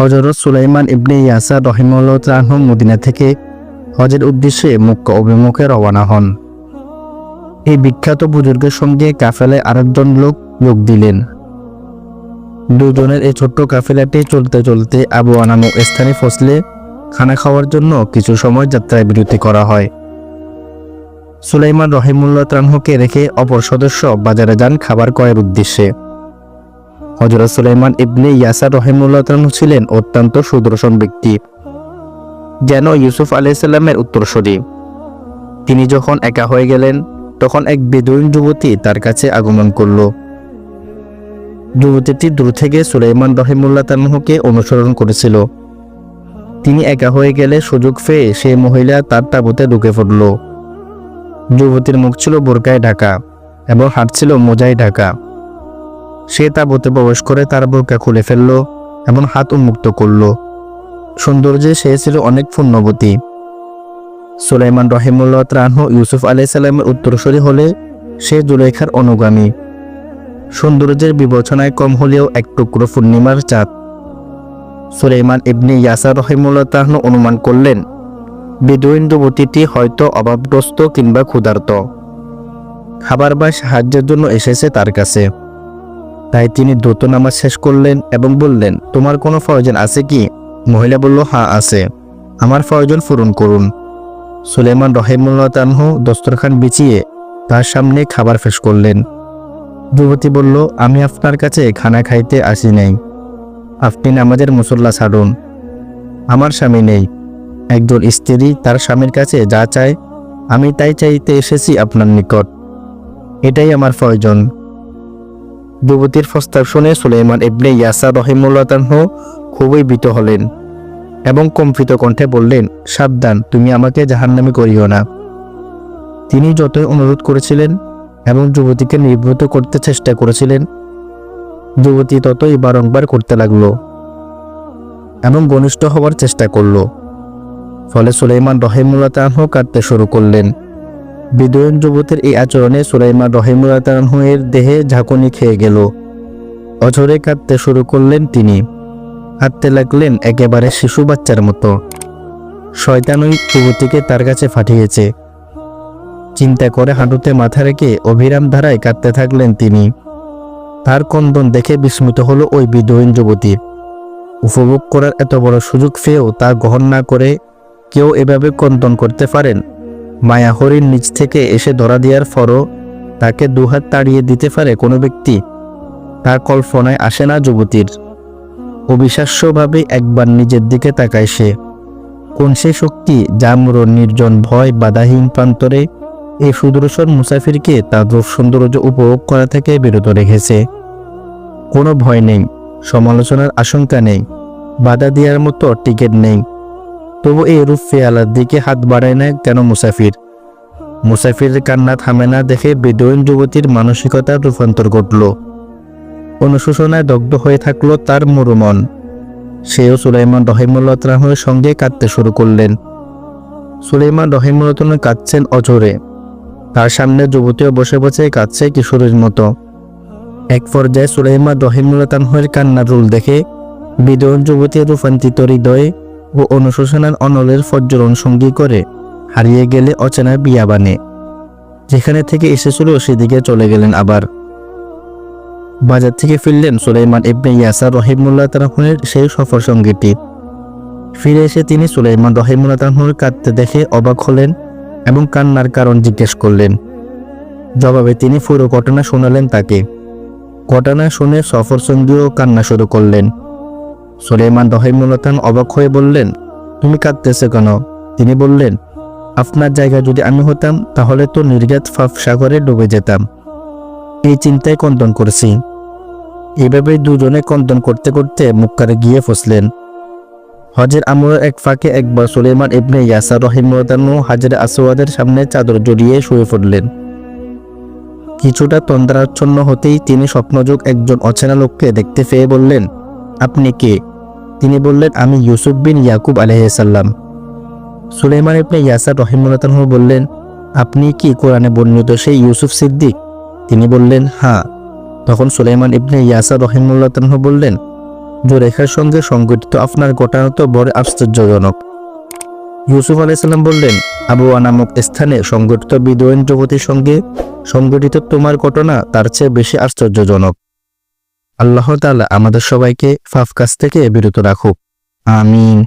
হজরত সুলাইমান ইবনে ইয়াসার রহিমুল্লাহ মদিনা থেকে হজের উদ্দেশ্যে মক্কা অভিমুখে রওনা হন। এই বিখ্যাত বুজুর্গের সঙ্গে কাফেলায় আরেকজন লোক যোগ দিলেন। দুজনের এই ছোট্ট কাফেলাটি চলতে চলতে আবু আনামু স্থানে ফসলে খানা খাওয়ার জন্য কিছু সময় যাত্রায় বিরতি করা হয়। সুলাইমান রহিমুল্লাহ ত্রানহুকে রেখে অপর সদস্য বাজারে যান খাবার ক্রয়ের উদ্দেশ্যে। হজরত সুলাইমান ইবনে ইয়াসার রহিমুল্লাহ ছিলেন অত্যন্ত সুদর্শন ব্যক্তি। যেন ইউসুফ আলাইসাল্লামের উত্তরসূরি। তিনি যখন একা হয়ে গেলেন, তখন এক বেদুইন যুবতী তার কাছে আগমন করল। যুবতীটি দূর থেকে সুলাইমান রহিমুল্লাহ তানহুকে অনুসরণ করেছিল। তিনি একা হয়ে গেলে সুযোগ পেয়ে সেই মহিলা তার তাঁবুতে ঢুকে পড়ল। যুবতীর মুখ ছিল বোরকায় ঢাকা এবং হাত ছিল মোজায় ঢাকা। সে তাঁবুতে প্রবেশ করে তার বোরকা খুলে ফেলল এবং হাত উন্মুক্ত করল। সৌন্দর্যে সে ছিল অনেক পূর্ণবতী। সুলাইমান রহিমুল্লাহ ত্রানহ ইউসুফ আলাইসাল্লামের উত্তরসূরি হলে সে জুলেখার অনুগামী। সৌন্দর্যের বিবেচনায় কম হলেও এক টুকরো পূর্ণিমার চাঁদ। সুলাইমান ইবনি ইয়াসা রহিমুল্লাহ তাহন অনুমান করলেন, বেদুইন যুবতীটি হয়তো অভাবগ্রস্ত কিংবা ক্ষুধার্ত। খাবার বা সাহায্যের জন্য এসেছে তার কাছে। তাই তিনি দ্রুত নামাজ শেষ করলেন এবং বললেন, তোমার কোনো প্রয়োজন আছে কি? মহিলা বলল হ্যাঁ আছে। আমার প্রয়োজন পূরণ করুন। সুলেমান রহিমুল্লাহ তানহু দস্তরখান বিছিয়ে তার সামনে খাবার ফেস করলেন। যুবতী বলল, আমি আপনার কাছে খানা খাইতে আসি নাই। আপনি নামাজের মুসল্লা ছাড়ুন। আমার স্বামী নেই। একজন স্ত্রী তার স্বামীর কাছে যা চায়, আমি তাই চাইতে এসেছি আপনার নিকট। এটাই আমার প্রয়োজন যুবতীর প্রস্তাব শুনে সুলেমান ইবনে ইয়াসা রহিমুল্লাহ খুবই ভীত হলেন এবং কম্পিত কণ্ঠে বললেন, সাবধান, তুমি আমাকে জাহান্নামি করিও না। তিনি যতই অনুরোধ করেছিলেন এবং যুবতীকে নিবৃত করতে চেষ্টা করেছিলেন, যুবতী ততই বারংবার করতে লাগল এবং ঘনিষ্ঠ হওয়ার চেষ্টা করল। ফলে সুলাইমান রহিমুল্লাহ কাটতে শুরু করলেন। বিদয়ন যুবতীর এই আচরণে সুলাইমান তানহু দেহে ঝাঁকুনি খেয়ে গেল। অঝরে কাঁদতে শুরু করলেন তিনি। হাঁটতে লাগলেন একেবারে শিশু বাচ্চার মতো। শয়তান ওই যুবতীকে তার কাছে ফাটিয়েছে চিন্তা করে হাঁটুতে মাথা রেখে অভিরাম ধারায় কাঁদতে থাকলেন তিনি। তার কন্দন দেখে বিস্মিত হলো ওই বিদয়ীন যুবতী। উপভোগ করার এত বড় সুযোগ পেয়েও তা গ্রহণ না করে কেউ এভাবে কন্দন করতে পারেন। মায়া হরিণ নিচ থেকে এসে ধরা দেওয়ার পরও তাকে দুহাত তাড়িয়ে দিতে পারে কোনো ব্যক্তি। তার কল্পনায় আসে না যুবতীর। অবিশ্বাস্যভাবে একবার নিজের দিকে তাকায় সে। কোন সে শক্তি জামর নির্জন ভয় বাধাহীন প্রান্তরে এই সুদর্শন মুসাফিরকে তার সৌন্দর্য উপভোগ করা থেকে বিরত রেখেছে। কোনো ভয় নেই, সমালোচনার আশঙ্কা নেই, বাধা দেওয়ার মতো টিকিট নেই। তবু এই রূপ ফেয়ালার দিকে হাত বাড়ায় না কেন মুসাফির? মুসাফিরের কান্না থামে না দেখে বেদুইন যুবতীর মানসিকতার রূপান্তর ঘটল। অনুশোচনায় দগ্ধ হয়ে থাকল তার মরুমন। সেও সুলাইমান রহিমুল্লাহর সঙ্গে কাঁদতে শুরু করলেন। সুলাইমান রহিমুল্লাহ কাঁদছেন অঝরে। তার সামনে যুবতীও বসে বসে কাঁদছে কিশোরের মতো। এক পর্যায়ে সুলাইমান রহিমুল্লাহের কান্নার রুল দেখে বিদয়ন যুবতীর রূপান্তরিত হৃদয়ে ও অনুশোচনার অনলের ফজ্জরণ সঙ্গী করে হারিয়ে গেলে অচেনা বিয়াবানে যেখানে থেকে এসেছিল সেদিকে চলে গেলেন আবার। বাজার থেকে ফিরলেন সুলাইমান ইবনে ইয়াসার রহিমুল্লাহ তালাহুনের সেই সফর সঙ্গীটি। ফিরে এসে তিনি সুলাইমান রহিমুল্লাহ তালাহুর কাঁদতে দেখে অবাক হলেন এবং কান্নার কারণ জিজ্ঞেস করলেন। জবাবে তিনি পুরো ঘটনা শোনালেন তাকে। ঘটনা শুনে সফর সঙ্গীও কান্না শুরু করলেন। সুলাইমান রহিমুল্লাহ তান অবাক হয়ে বললেন, তুমি কাঁদতেছে কেন? তিনি বললেন, আপনার জায়গায় যদি আমি হতাম, তাহলে তো নির্গাত ফাফ সাগরে ডুবে যেতাম। এই চিন্তায় কন্দন করেছি। এভাবে দুজনে কন্দন করতে করতে মুক্কারে গিয়ে ফসলেন। হজের আমর এক ফাঁকে একবার সুলেমান ইবনে ইয়াসার রহিমতানু হাজরে আসওয়াদের সামনে চাদর জড়িয়ে শুয়ে পড়লেন। কিছুটা তন্দ্রাচ্ছন্ন হতেই তিনি স্বপ্নযোগ একজন অচেনা লোককে দেখতে পেয়ে বললেন, আপনি কে? তিনি বললেন, আমি ইউসুফ বিন ইয়াকুব আলহিসাল্লাম সুলেমান ইবনে ইয়াসার রহিমুল্লাহ বললেন, আপনি কি কোরআনে বর্ণিত সেই ইউসুফ সিদ্দিক? তিনি বললেন হ্যাঁ তখন সুলাইমান ইবনে ইয়াসা রহিমুল্লাহ বললেন জোরেখার সঙ্গে সংগঠিত আপনার ঘটনা তো বড় আশ্চর্যজনক। ইউসুফ আলাইসাল্লাম বললেন আবুয়া নামক স্থানে সংগঠিত বিদোয়েন জগতের সঙ্গে সংগঠিত তোমার ঘটনা তার চেয়ে বেশি আশ্চর্যজনক। আল্লাহ তালা আমাদের সবাইকে ফাফ কাজ থেকে বিরত রাখুক। আমিন।